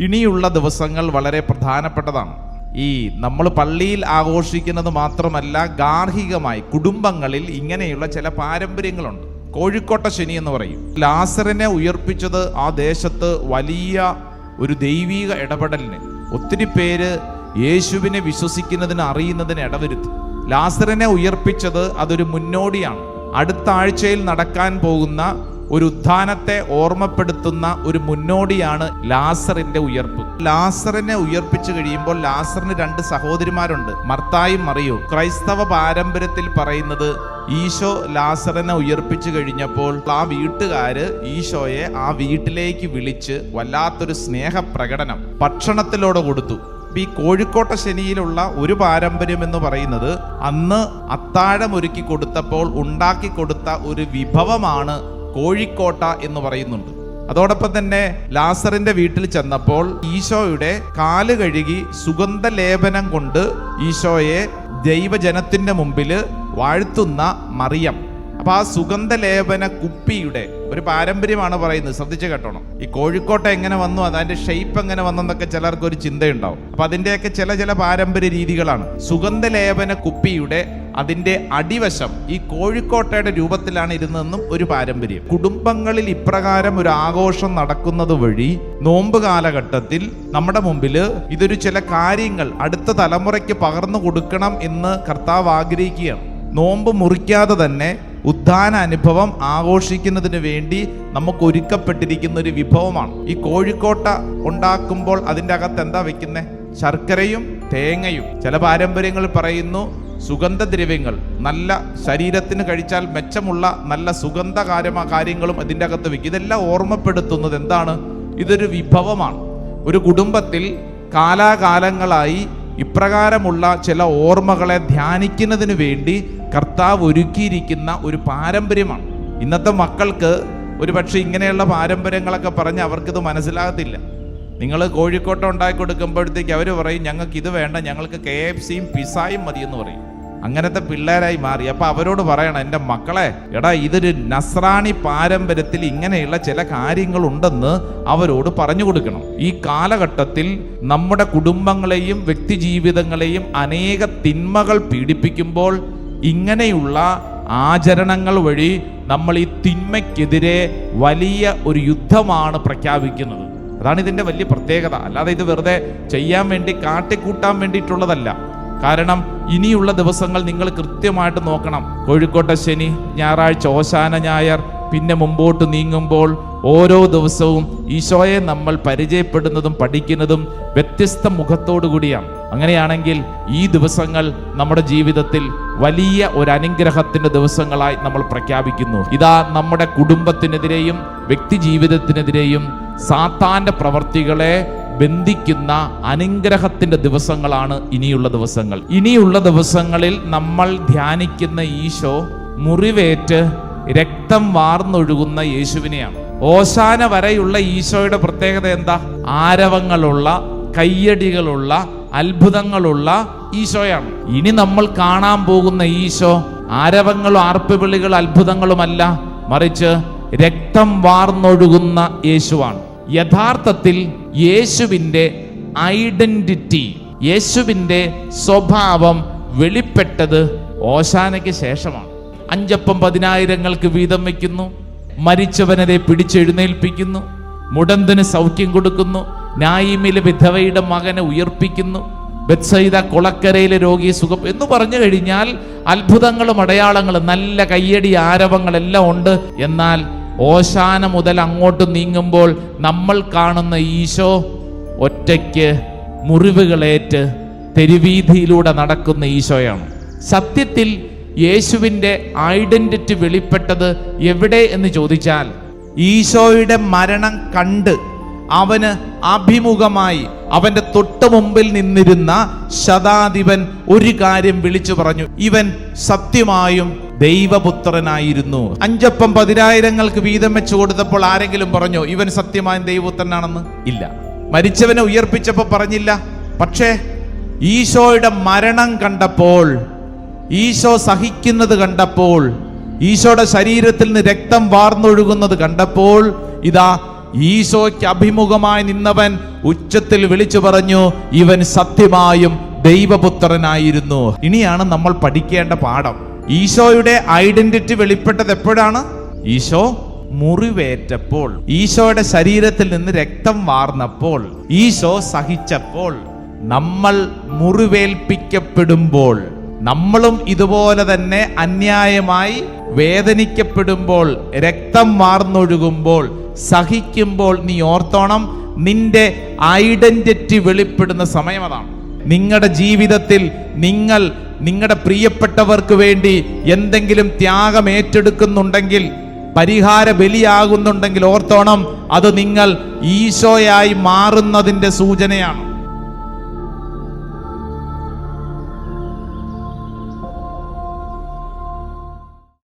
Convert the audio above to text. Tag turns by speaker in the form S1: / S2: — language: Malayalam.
S1: ഇനിയുള്ള ദിവസങ്ങൾ വളരെ പ്രധാനപ്പെട്ടതാണ്. ഈ നമ്മൾ പള്ളിയിൽ ആഘോഷിക്കുന്നത് മാത്രമല്ല ഗാർഹികമായി കുടുംബങ്ങളിൽ ഇങ്ങനെയുള്ള ചില പാരമ്പര്യങ്ങളുണ്ട്. കോഴിക്കോട്ട ശനി എന്ന് പറയും. ലാസറിനെ ഉയർപ്പിച്ചത് ആ ദേശത്ത് വലിയ ഒരു ദൈവീക ഇടപെടലിന്. ഒത്തിരി പേര് യേശുവിനെ വിശ്വസിക്കുന്നതിന് അറിയുന്നതിന് ഇടവരുത്തി. ലാസറിനെ ഉയർപ്പിച്ചത് അതൊരു മുന്നോടിയാണ്. അടുത്ത ആഴ്ചയിൽ നടക്കാൻ പോകുന്ന ഒരു ഉത്ഥാനത്തെ ഓർമ്മപ്പെടുത്തുന്ന ഒരു മുന്നോടിയാണ് ലാസറിന്റെ ഉയർപ്പ്. ലാസറിനെ ഉയർപ്പിച്ചു കഴിയുമ്പോൾ ലാസറിന് രണ്ട് സഹോദരിമാരുണ്ട്. മർത്തായും മറിയോ. ക്രൈസ്തവ പാരമ്പര്യത്തിൽ പറയുന്നത് ഈശോ ലാസറിനെ ഉയർപ്പിച്ചു കഴിഞ്ഞപ്പോൾ ആ വീട്ടുകാര് ഈശോയെ ആ വീട്ടിലേക്ക് വിളിച്ച് വല്ലാത്തൊരു സ്നേഹപ്രകടനം ഭക്ഷണത്തിലൂടെ കൊടുത്തു. ഈ കോഴിക്കോട്ട ശനിയിലുള്ള ഒരു പാരമ്പര്യം എന്ന് പറയുന്നത് അന്ന് അത്താഴം ഒരുക്കി കൊടുത്തപ്പോൾ ഉണ്ടാക്കി കൊടുത്ത ഒരു വിഭവമാണ് കോഴിക്കോട്ട എന്ന് പറയുന്നുണ്ട്. അതോടൊപ്പം തന്നെ ലാസറിന്റെ വീട്ടിൽ ചെന്നപ്പോൾ ഈശോയുടെ കാൽ കഴുകി സുഗന്ധ ലേപനം കൊണ്ട് ഈശോയെ ദൈവജനത്തിന്റെ മുമ്പിൽ വാഴ്ത്തുന്ന മറിയം. അപ്പൊ ആ സുഗന്ധലേപന കുപ്പിയുടെ ഒരു പാരമ്പര്യമാണ് പറയുന്നത്. ശ്രദ്ധിച്ച് കേട്ടോണം. ഈ കോഴിക്കോട്ടെ എങ്ങനെ വന്നു അതിന്റെ ഷെയ്പ്പ് എങ്ങനെ വന്നെന്നൊക്കെ ചിലർക്ക് ഒരു ചിന്തയുണ്ടാവും. അപ്പൊ അതിന്റെയൊക്കെ ചില ചില പാരമ്പര്യ രീതികളാണ്. സുഗന്ധലേപന കുപ്പിയുടെ അതിന്റെ അടിവശം ഈ കോഴിക്കോട്ടയുടെ രൂപത്തിലാണ് ഇരുന്നതെന്നും ഒരു പാരമ്പര്യം. കുടുംബങ്ങളിൽ ഇപ്രകാരം ഒരു ആഘോഷം നടക്കുന്നത് വഴി നോമ്പ് കാലഘട്ടത്തിൽ നമ്മുടെ മുമ്പിൽ ഇതൊരു ചില കാര്യങ്ങൾ അടുത്ത തലമുറയ്ക്ക് പകർന്നു കൊടുക്കണം എന്ന് കർത്താവ് ആഗ്രഹിക്കുകയാണ്. നോമ്പ് മുറിക്കാതെ തന്നെ ഉദ്ധാന അനുഭവം ആഘോഷിക്കുന്നതിന് വേണ്ടി നമുക്ക് ഒരുക്കപ്പെട്ടിരിക്കുന്ന ഒരു വിഭവമാണ്. ഈ കോഴിക്കോട്ട ഉണ്ടാക്കുമ്പോൾ അതിന്റെ അകത്ത് എന്താ വെക്കുന്നത് ശർക്കരയും തേങ്ങയും. ചില പാരമ്പര്യങ്ങൾ പറയുന്നു സുഗന്ധദ്രവ്യങ്ങൾ. നല്ല ശരീരത്തിന് കഴിച്ചാൽ മെച്ചമുള്ള നല്ല സുഗന്ധകാരമ കാര്യങ്ങളും അതിന്റെ അകത്ത് വെക്കും. ഇതെല്ലാം ഓർമ്മപ്പെടുത്തുന്നത് എന്താണ്? ഇതൊരു വിഭവമാണ്. ഒരു കുടുംബത്തിൽ കാലാകാലങ്ങളായി ഇപ്രകാരമുള്ള ചില ഓർമ്മകളെ ധ്യാനിക്കുന്നതിന് വേണ്ടി കർത്താവ് ഒരുക്കിയിരിക്കുന്ന ഒരു പാരമ്പര്യമാണ്. ഇന്നത്തെ മക്കൾക്ക് ഒരുപക്ഷെ ഇങ്ങനെയുള്ള പാരമ്പര്യങ്ങളൊക്കെ പറഞ്ഞ് അവർക്കിത് മനസ്സിലാകത്തില്ല. നിങ്ങൾ കോഴിക്കോട്ട ഉണ്ടാക്കി കൊടുക്കുമ്പോഴത്തേക്ക് അവർ പറയും ഞങ്ങൾക്ക് ഇത് വേണ്ട ഞങ്ങൾക്ക് കെ എഫ് സിയും പിസായും മതി എന്ന് പറയും. അങ്ങനത്തെ പിള്ളേരായി മാറി. അപ്പൊ അവരോട് പറയണം എന്റെ മക്കളെ എടാ ഇതൊരു നസ്രാണി പാരമ്പര്യത്തിൽ ഇങ്ങനെയുള്ള ചില കാര്യങ്ങളുണ്ടെന്ന് അവരോട് പറഞ്ഞു കൊടുക്കണം. ഈ കാലഘട്ടത്തിൽ നമ്മുടെ കുടുംബങ്ങളെയും വ്യക്തിജീവിതങ്ങളെയും അനേക തിന്മകൾ പീഡിപ്പിക്കുമ്പോൾ ഇങ്ങനെയുള്ള ആചരണങ്ങൾ വഴി നമ്മൾ ഈ തിന്മയ്ക്കെതിരെ വലിയ ഒരു യുദ്ധമാണ് പ്രഖ്യാപിക്കുന്നത്. അതാണ് ഇതിന്റെ വലിയ പ്രത്യേകത. അല്ലാതെ ഇത് വെറുതെ ചെയ്യാൻ വേണ്ടി കാട്ടിക്കൂട്ടാൻ വേണ്ടിയിട്ടുള്ളതല്ല. കാരണം ഇനിയുള്ള ദിവസങ്ങൾ നിങ്ങൾ കൃത്യമായിട്ട് നോക്കണം. കോഴിക്കോട്ടെ ശനി ഞായറാഴ്ച ഓശാന ഞായർ പിന്നെ മുമ്പോട്ട് നീങ്ങുമ്പോൾ ഓരോ ദിവസവും ഈശോയെ നമ്മൾ പരിചയപ്പെടുന്നതും പഠിക്കുന്നതും വ്യത്യസ്ത മുഖത്തോടു കൂടിയാണ് അങ്ങനെയാണെങ്കിൽ ഈ ദിവസങ്ങൾ നമ്മുടെ ജീവിതത്തിൽ വലിയ ഒരു അനുഗ്രഹത്തിന്റെ ദിവസങ്ങളായി നമ്മൾ പ്രഖ്യാപിക്കുന്നു. ഇതാ നമ്മുടെ കുടുംബത്തിനെതിരെയും വ്യക്തി ജീവിതത്തിനെതിരെയും സാത്താന്റെ പ്രവർത്തികളെ ബന്ധിക്കുന്ന അനുഗ്രഹത്തിന്റെ ദിവസങ്ങളാണ് ഇനിയുള്ള ദിവസങ്ങൾ. ഇനിയുള്ള ദിവസങ്ങളിൽ നമ്മൾ ധ്യാനിക്കുന്ന ഈശോ മുറിവേറ്റ് രക്തം വാർന്നൊഴുകുന്ന യേശുവിനെയാണ്. ഓശാന വരെയുള്ള ഈശോയുടെ പ്രത്യേകത എന്താ? ആരവങ്ങളുള്ള കയ്യടികളുള്ള അത്ഭുതങ്ങളുള്ള ഈശോയാണ് ഇനി നമ്മൾ കാണാൻ പോകുന്ന ഈശോ ആരവങ്ങളും ആർപ്പുവിളികളും അത്ഭുതങ്ങളുമല്ല. മറിച്ച് രക്തം വാർന്നൊഴുകുന്ന യേശുവാണ്. യഥാർത്ഥത്തിൽ യേശുവിന്റെ ഐഡന്റിറ്റി യേശുവിന്റെ സ്വഭാവം വെളിപ്പെട്ടത് ഓശാനയ്ക്ക് ശേഷമാണ്. അഞ്ചപ്പം പതിനായിരങ്ങൾക്ക് വീതം വയ്ക്കുന്നു. മരിച്ചവനെ പിടിച്ചെഴുന്നേൽപ്പിക്കുന്നു. മുടന്തിന് സൗഖ്യം കൊടുക്കുന്നു. നായിമിലെ വിധവയുടെ മകനെ ഉയർപ്പിക്കുന്നു. ബത്സൈദ കുളക്കരയിലെ രോഗി സുഖം എന്ന് പറഞ്ഞു കഴിഞ്ഞാൽ അത്ഭുതങ്ങളും അടയാളങ്ങളും നല്ല കയ്യടി ആരവങ്ങളെല്ലാം ഉണ്ട്. എന്നാൽ ഓശാന മുതൽ അങ്ങോട്ട് നീങ്ങുമ്പോൾ നമ്മൾ കാണുന്ന ഈശോ ഒറ്റയ്ക്ക് മുറിവുകളേറ്റ് തെരുവീതിയിലൂടെ നടക്കുന്ന ഈശോയാണ്. സത്യത്തിൽ യേശുവിന്റെ ഐഡന്റിറ്റി വെളിപ്പെട്ടത് എവിടെ എന്ന് ചോദിച്ചാൽ ഈശോയുടെ മരണം കണ്ട് അവന് അഭിമുഖമായി അവന്റെ തൊട്ടു മുമ്പിൽ നിന്നിരുന്ന ശതാധിപൻ ഒരു കാര്യം വിളിച്ചു പറഞ്ഞു. ഇവൻ സത്യമായും ദൈവപുത്രനായിരുന്നു. അഞ്ചപ്പം പതിനായിരങ്ങൾക്ക് വീതം വെച്ചു കൊടുത്തപ്പോൾ ആരെങ്കിലും പറഞ്ഞു ഇവൻ സത്യമായും ദൈവപുത്രനാണെന്ന്? ഇല്ല. മരിച്ചവനെ ഉയർപ്പിച്ചപ്പോൾ പറഞ്ഞില്ല. പക്ഷേ ഈശോയുടെ മരണം കണ്ടപ്പോൾ ഈശോ സഹിക്കുന്നത് കണ്ടപ്പോൾ ഈശോയുടെ ശരീരത്തിൽ നിന്ന് രക്തം വാർന്നൊഴുകുന്നത് കണ്ടപ്പോൾ ഇതാ ഈശോയ്ക്ക് അഭിമുഖമായി നിന്നവൻ ഉച്ചത്തിൽ വിളിച്ചു പറഞ്ഞു ഇവൻ സത്യമായും ദൈവപുത്രനായിരുന്നു. ഇനിയാണ് നമ്മൾ പഠിക്കേണ്ട പാഠം. ഈശോയുടെ ഐഡന്റിറ്റി വെളിപ്പെട്ടത് എപ്പോഴാണ്? ഈശോ മുറിവേറ്റപ്പോൾ. ഈശോയുടെ ശരീരത്തിൽ നിന്ന് രക്തം വാർന്നപ്പോൾ. ഈശോ സഹിച്ചപ്പോൾ. നമ്മൾ മുറിവേൽപ്പിക്കപ്പെടുമ്പോൾ. നമ്മളും ഇതുപോലെ തന്നെ അന്യായമായി വേദനിക്കപ്പെടുമ്പോൾ രക്തം വാർന്നൊഴുകുമ്പോൾ സഹിക്കുമ്പോൾ നീ ഓർത്തോണം നിന്റെ ഐഡന്റിറ്റി വെളിപ്പെടുന്ന സമയം അതാണ് നിങ്ങളുടെ ജീവിതത്തിൽ നിങ്ങൾ നിങ്ങളുടെ പ്രിയപ്പെട്ടവർക്ക് വേണ്ടി എന്തെങ്കിലും ത്യാഗം ഏറ്റെടുക്കുന്നുണ്ടെങ്കിൽ പരിഹാര ബലിയാകുന്നുണ്ടെങ്കിൽ ഓർത്തോണം അത് നിങ്ങൾ ഈശോയായി മാറുന്നതിന്റെ സൂചനയാണ്.